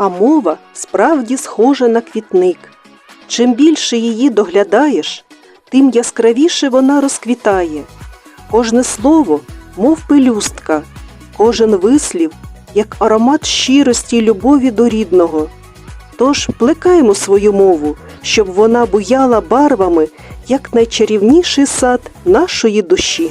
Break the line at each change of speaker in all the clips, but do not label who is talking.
а мова справді схожа на квітник. Чим більше її доглядаєш, тим яскравіше вона розквітає. Кожне слово, мов пелюстка, кожен вислів, як аромат щирості й любові до рідного. Тож плекаємо свою мову, щоб вона буяла барвами, як найчарівніший сад нашої душі.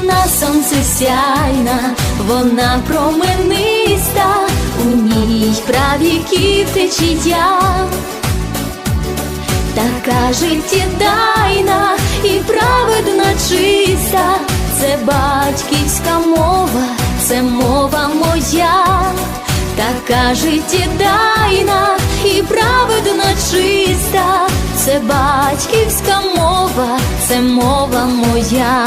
Вона сонце сяйна, вона промениста, у ній правіків течія, така життєдайна і праведна чиста, це батьківська мова, це мова моя, така життєдайна і праведна чиста, це батьківська мова, це мова моя.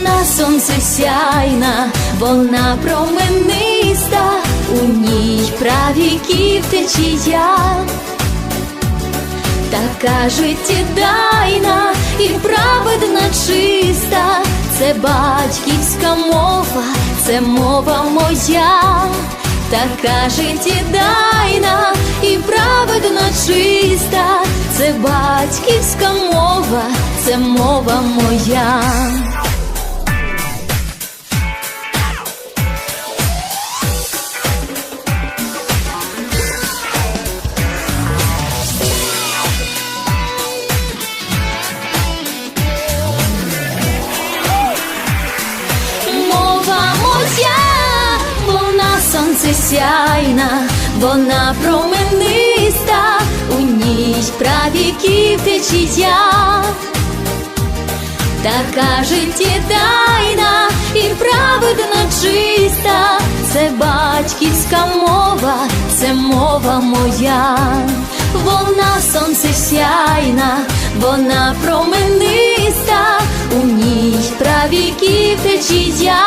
Вона сонце сяйна, вона промениста, у ній правіків течія, така життєдайна і праведна чиста, це батьківська мова, це мова моя, така життєдайна і праведна чиста, це батьківська мова, це мова моя. Сонце сяйна, вона промениста, у ній правіків течія, така життєдайна і праведна чиста, це батьківська мова, це мова моя, вона сонце сяйна, вона промениста, у ній правіків течія,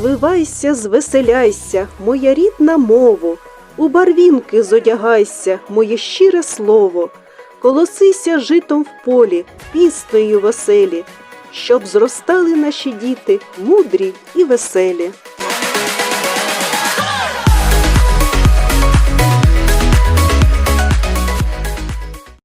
Розвивайся, звеселяйся, моя рідна мову, у барвінки зодягайся, моє щире слово, колосися житом в полі, піснею веселі, щоб зростали наші діти мудрі і веселі.